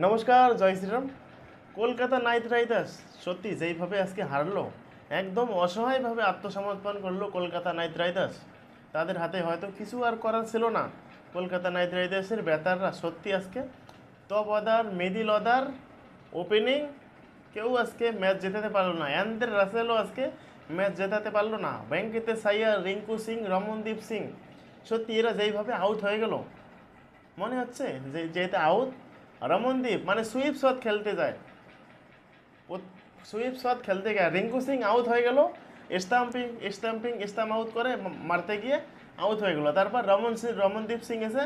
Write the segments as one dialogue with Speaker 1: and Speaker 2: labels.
Speaker 1: নমস্কার, জয় Shriram. Kolkata Knight Riders, সত্যি যেইভাবে আজকে হারলো, একদম অসহায়ভাবে আত্মসমর্পণ করল কলকাতা নাইট রাইডার্স। তাদের হাতে হয়তো কিছু আর করার ছিল না। কলকাতা নাইট রাইডার্সের ব্যাটাররা সত্যি আজকে top order middle order opening কেউ আজকে ম্যাচ জেতাতে পারল না। অ্যান্ডের রাসেলও আজকে ম্যাচ জেতাতে পারল না। ব্যাঙ্কিতে সাইয়া, রিঙ্কু সিং, রমনদীপ সিং, সত্যি এরা যেইভাবে আউট হয়ে গেল, মনে হচ্ছে যে যেটা আউট রমনদীপ মানে সুইপ শট খেলতে যায়। সুইপ শট খেলতে গিয়ে রিঙ্কু সিং আউট হয়ে গেল। স্টাম্পিং স্টাম্পিং স্টাম্প আউট করে মারতে গিয়ে আউট হয়ে গেল। তারপর রমন সিং রমনদীপ সিং এসে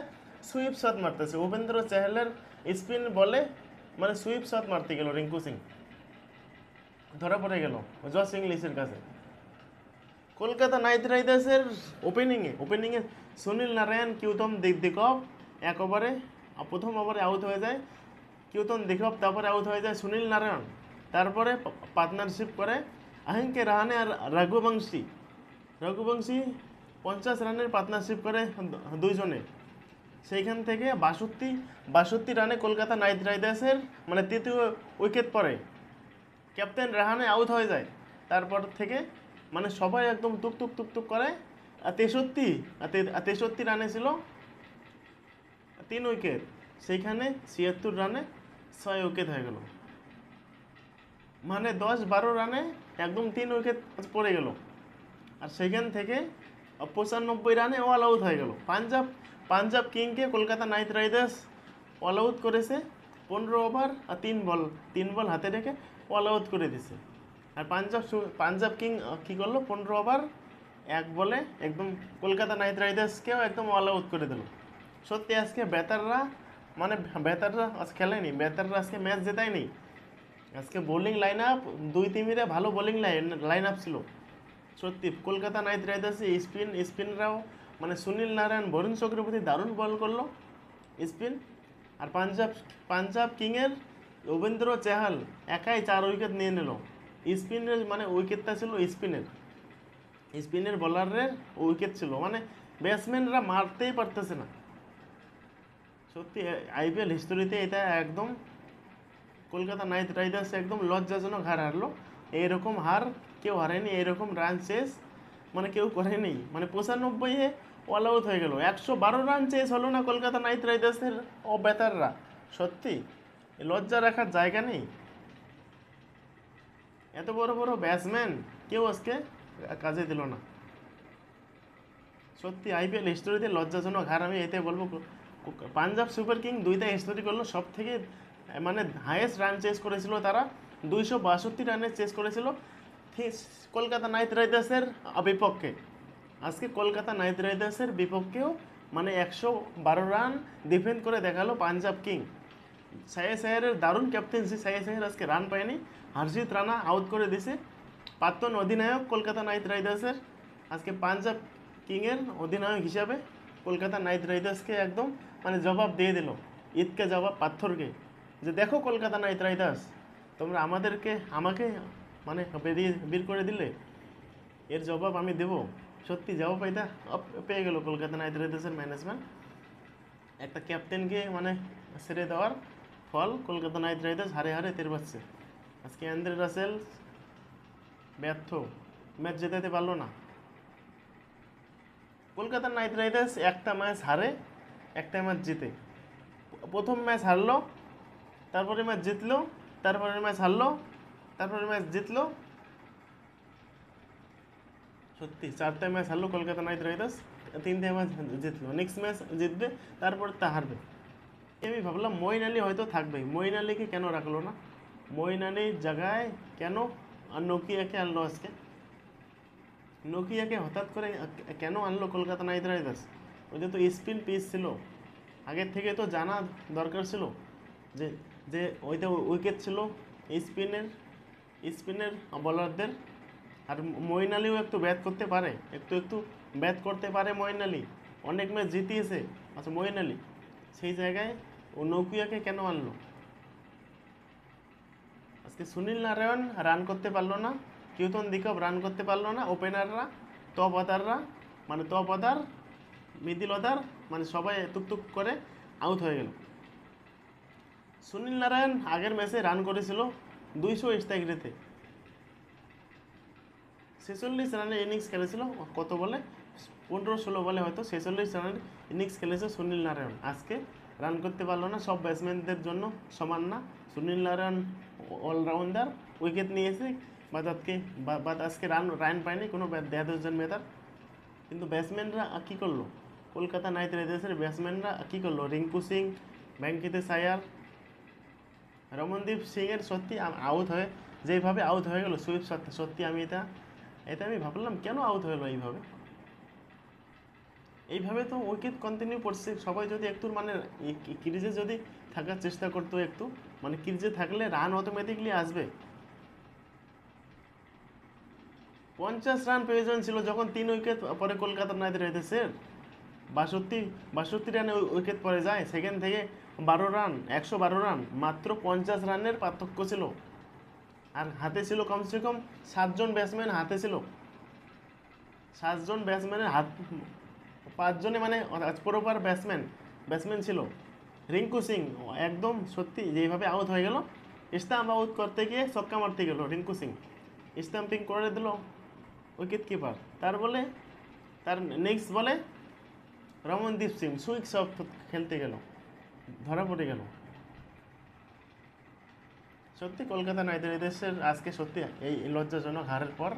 Speaker 1: সুইপ শট মারতেছে। উপেন্দ্র চেহলের স্পিন বলে মানে সুইপ শট মারতে গেল রিঙ্কু সিং। ধরা পড়ে গেল জস ইংলিশের কাছে। কলকাতা নাইট রাইডার্সের ওপেনিংয়ে ওপেনিংয়ে সুনীল নারায়ণ, কিউতম দিক এক ওভারে প্রথম ওভারে আউট হয়ে যায়। কিউতম দিকব তারপরে আউট হয়ে যায় সুনীল নারায়ণ। তারপরে পার্টনারশিপ করে আহিঙ্কে রাহানে আর রঘুবংশী। রঘুবংশী পঞ্চাশ রানের পার্টনারশিপ করে দুইজনে। সেইখান থেকে বাষট্টি বাষট্টি রানে কলকাতা নাইট রাইডার্সের মানে তৃতীয় উইকেট পড়ে। ক্যাপ্টেন রাহানে আউট হয়ে যায়। তারপর থেকে মানে সবাই একদম টুক টুক টুক টুক করে। তেষট্টি তেষট্টি রানে ছিল তিন উইকেট। সেইখানে ছিয়াত্তর রানে ছয় উইকেট হয়ে গেল। মানে দশ বারো রানে একদম তিন উইকেট পড়ে গেল। আর সেখান থেকে পঁচানব্বই রানে অল আউট হয়ে গেল। Punjab Punjab কিংকে Kolkata Knight Riders all out করেছে। পনেরো ওভার আর তিন বল তিন বল হাতে রেখে অল আউট করে দিছে। আর পাঞ্জাব পাঞ্জাব কিং কী করল? পনেরো ওভার এক বলে একদম কলকাতা নাইট রাইডার্সকেও একদম অল আউট করে দিল। সত্যি আজকে বেতাররা মানে বেতাররা আজ খেলেনি, বেতাররা আজকে ম্যাচ জেতায়নি। আজকে বোলিং লাইন আপ দুই তিমিরে ভালো বোলিং লাইন লাইন আপ ছিল। সত্যি, কলকাতা নাইট রাইডার্সে, স্পিন, স্পিনরাও মানে সুনীল নারায়ণ, বরুণ চক্রবর্তী দারুণ বল করল। স্পিন, আর পাঞ্জাব পাঞ্জাব কিংয়ের রবীন্দ্র চেহাল একাই চার উইকেট নিয়ে নিল। স্পিনের মানে উইকেটটা ছিল স্পিনের। স্পিনের বলারের উইকেট ছিল। মানে ব্যাটসম্যানরা মারতেই পারতেছে না। সত্যি, আইপিএল হিস্টোরিতে এটা একদম কলকাতা নাইট রাইডার্স একদম লজ্জাজনক হার হারলো। এইরকম হার কেউ হারেনি, এইরকম রান চেস মানে কেউ করেনি। মানে পঁচানব্বইয়ে অল আউট হয়ে গেল। একশো বারো রান চেস হলো না কলকাতা নাইট রাইডার্সের ও বেতাররা সত্যি লজ্জা রাখার জায়গা নেই। এত বড় বড় ব্যাটসম্যান কেউ আজকে কাজে দিল না। সত্যি, আইপিএল হিস্টোরিতে লজ্জাজনক হার আমি এতে বলব। পাঞ্জাব সুপার কিং দুইটা হিস্টোরি করল। সব থেকে মানে হায়েস্ট রান চেস করেছিল তারা। দুইশো বাষট্টি রানের চেস করেছিল। কলকাতা নাইট রাইডার্সের বিপক্ষে। আজকে কলকাতা নাইট রাইডার্সের বিপক্ষেও মানে একশো বারো রান ডিফেন্ড করে দেখাল পাঞ্জাব কিং। সায়া সায়ারের দারুণ ক্যাপ্টেন্সি সায়া সায়ার আজকে রান পায়নি। হর্ষিত রানা আউট করে দিছে। প্রাক্তন অধিনায়ক কলকাতা নাইট রাইডার্সের, আজকে পাঞ্জাব কিংয়ের অধিনায়ক হিসাবে কলকাতা নাইট রাইডার্সকে একদম মানে জবাব দিয়ে দিল, ঈদকে জবাব পাথরকে, যে দেখো কলকাতা নাইট রাইডার্স, তোমরা আমাদেরকে, আমাকে মানে বেরিয়ে, বের করে দিলে, এর জবাব আমি দেব। সত্যি জবাব এটা পেয়ে গেল কলকাতা নাইট রাইডার্সের ম্যানেজমেন্ট একটা ক্যাপ্টেনকে মানে ছেড়ে দেওয়ার ফল কলকাতা নাইট রাইডার্স হারে হারে তের পাচ্ছে। আজকে অ্যান্দ্রে রাসেল ব্যর্থ, ম্যাচ জেতাতে পারল না। কলকাতা নাইট রাইডার্স একটা ম্যাচ হারে একটা ম্যাচ জিতে। প্রথম ম্যাচ হারলো তারপরে ম্যাচ জিতলো তারপরে ম্যাচ হারলো তারপরে ম্যাচ জিতলো। সত্যি, চারটে ম্যাচ হারলো কলকাতা নাইট রাইডার্স, তিনটে ম্যাচ জিতলো। নেক্সট ম্যাচ জিতবে, তারপর তা হারবে। আমি ভাবলাম, মইন আলী হয়তো থাকবে মইন আলীকে কেন রাখল না? মইন আলীর জায়গায় কেন? আর নোকিয়াকে আনলো আজকে? নোকিয়াকে হঠাৎ করে কেন আনলো কলকাতা নাইট রাইডার্স? ওদের তো স্পিন পিচ ছিল আগের থেকে তো জানা দরকার ছিল যে যে ওইটা উইকেট ছিল স্পিনের স্পিনের বলারদের আর মইন আলীও একটু ব্যাট করতে পারে, একটু একটু ব্যাট করতে পারে মইন আলী অনেক ম্যাচ জিতিয়েছে আচ্ছা মইন আলী সেই জায়গায় ও নৌকিয়াকে কেন আনলো? আজকে সুনীল নারায়ণ রান করতে পারল না, কিউতন দিকব রান করতে পারল না ওপেনাররা টপ অদাররা মানে টপ অদার মিডিল অদার মানে সবাই টুকটুক করে আউট হয়ে গেল। সুনীল নারায়ণ আগের ম্যাচে রান করেছিল দুইশো স্ট্রাইক ছেচল্লিশ রানের ইনিংস খেলেছিল, কত বলে? পনেরো ষোলো বলে হয়তো। ছেচল্লিশ রানের ইনিংস খেলেছে সুনীল নারায়ণ। আজকে রান করতে পারল না, সব ব্যাটসম্যানদের জন্য সমান না। সুনীল নারায়ণ অলরাউন্ডার উইকেট নিয়েছে। বা আজকে বা- আজকে রান রান পায়নি, কোনো দেড়জন মেধার। কিন্তু ব্যাটসম্যানরা কী করল? কলকাতা নাইট রাইডার্সের ব্যাটসম্যানরা কী করল? রিঙ্কু সিং ব্যাঙ্কিতে সায়ার, রমনদীপ সিংয়ের সত্যি আউট হয়ে যেইভাবে আউট হয়ে গেল, সুইপ সত্যি সত্যি আমি এটা এটা আমি ভাবলাম, কেন আউট হলো এইভাবে? এইভাবে তো উইকেট কন্টিনিউ করছে। সবাই যদি একটু মানে ক্রিজে যদি থাকার চেষ্টা করতো একটু মানে ক্রিজে থাকলে রান অটোমেটিকলি আসবে। পঞ্চাশ রান প্রয়োজন ছিল যখন তিন উইকেট পরে কলকাতা নাইট রাইডার্সের। বাষট্টি বাষট্টি রানে উইকেট পরে যায়। সেখান থেকে বারো রান, একশো বারো রান, মাত্র পঞ্চাশ রানের পার্থক্য ছিল। আর হাতে ছিল কমসে কম সাতজন ব্যাটসম্যান হাতে ছিল। সাতজন ব্যাটসম্যানের হাত পাঁচজনে মানে প্রপার ব্যাটসম্যান ব্যাটসম্যান ছিল। রিঙ্কু সিং একদম সত্যি যেইভাবে আউট হয়ে গেল স্টাম্প আউট করতে গিয়ে ছক্কা মারতে গেল রিঙ্কু সিং। স্টাম্পিং করে দিল উইকেট কিপার তার বলে তার নেক্সট বলে রমনদীপ সিং, সুইক সব খেলতে গেল, ধরা পড়ে গেল। সত্যি কলকাতা নাইট রাইডার্সের আজকে সত্যি এই লজ্জাজনক হারের পর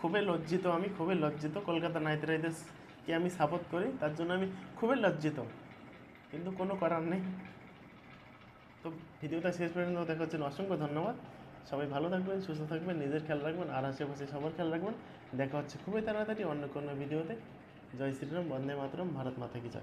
Speaker 1: খুবই লজ্জিত আমি, খুবই লজ্জিত কলকাতা নাইট রাইডার্সকে আমি সাপোর্ট করি, তার জন্য আমি খুবই লজ্জিত। কিন্তু কোনো করার নেই। তো ভিডিওটা শেষ পর্যন্ত দেখার জন্য অসংখ্য ধন্যবাদ। সবাই ভালো থাকবেন, সুস্থ থাকবেন, নিজের খেয়াল রাখবেন, আর আশেপাশে সবার খেয়াল রাখবেন। দেখা হচ্ছে খুবই তাড়াতাড়ি অন্য কোনো ভিডিওতে। जय श्रीराम वन्दे मातरम भारत माता की जय।